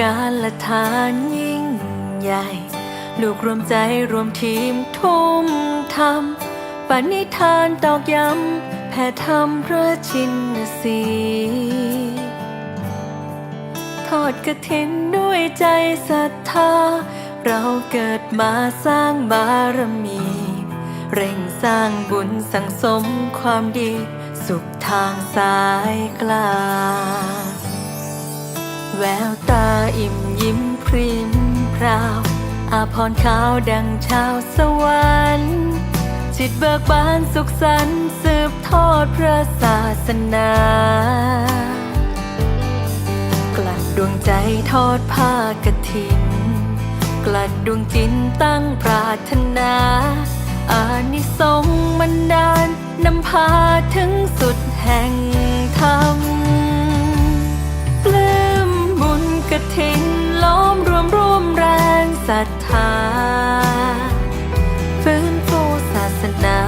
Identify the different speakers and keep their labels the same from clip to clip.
Speaker 1: การละทานยิ่งใหญ่ ลูกรวมใจรวมทีมทุ่มทำปณิธานตอกย้ำแผ่ทำพระชินสีทอดกระถินด้วยใจศรัทธา เราเกิดมาสร้างบารมี เร่งสร้างบุญสังสมความดี สุขทางสายกลางแววตา อิ่มยิ้มพริมพราว อาพรขาวดังชาวสวรรค์จิตเบิกบานสุขสันต์สืบทอดพระศาสนากลัดดวงใจทอดผ้ากฐิน กลัดดวงจินตั้งปรารถนา อานิสงส์มันดาลนำพาถึงสุดแห่งธรรม บุญกฐินล้อมรวมร่วมแรงศรัทธาฟื้นฟูศาสนา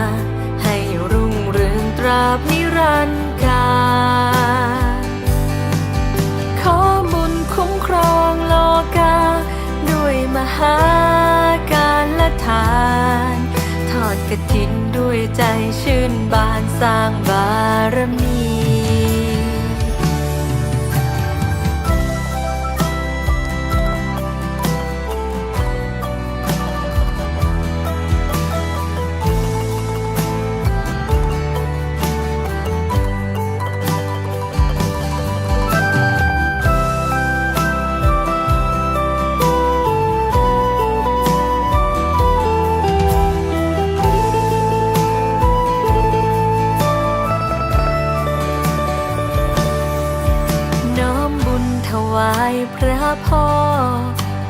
Speaker 1: ให้รุ่งเรืองตราบนิรันดร์กาลขอบุญคุ้มครองโลกา ด้วยมหาการละทาน ทอดกระถินด้วยใจชื่นบานสร้างบารมี พ่อ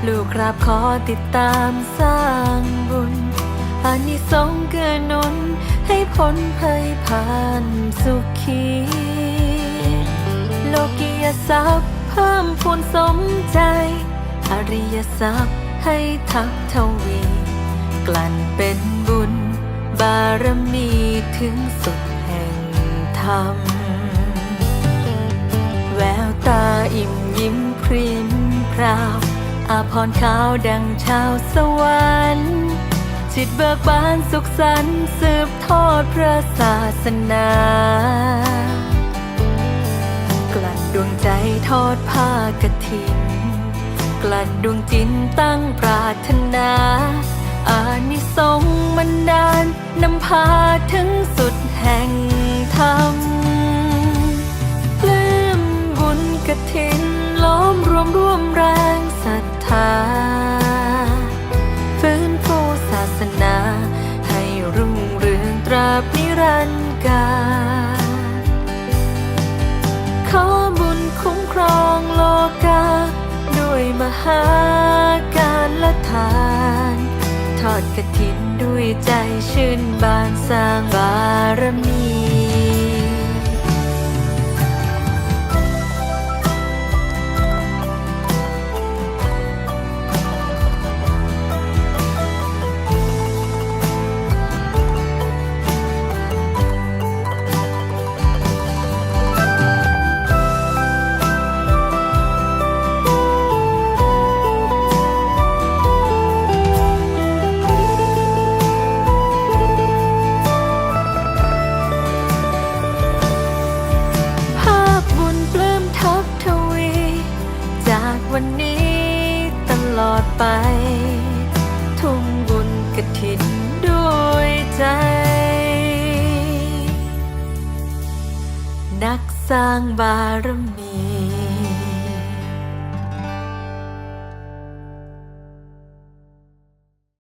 Speaker 1: ลูกกราบขอติดตามสร้างบุญอานิสงส์เกื้อนุนให้พ้นภัยผ่านสุขี โลกียทรัพย์เพิ่มพูนสมใจ อริยทรัพย์ให้ทักทวี กลั่นเป็นบุญ บารมีถึงสุดแห่งธรรม แววตาอิ่มยิ้มพริม พราวอาพรขาวดังชาวสวรรค์จิตเบิกบานสุขสันต์สืบทอดพระศาสนากลั่นดวงใจทอดผ้ากฐินกลั่นดวงจินตั้งปรารถนา อานิสงส์มันดาลนำพาถึงสุ รันดร์การขอบุญคุ้มครองโลกา ด้วยมหาการละทาน ทอดกฐินด้วยใจชื่นบานสร้างบารมี ไป ทุ่มบุญกฐินด้วยใจ นักสร้างบารมี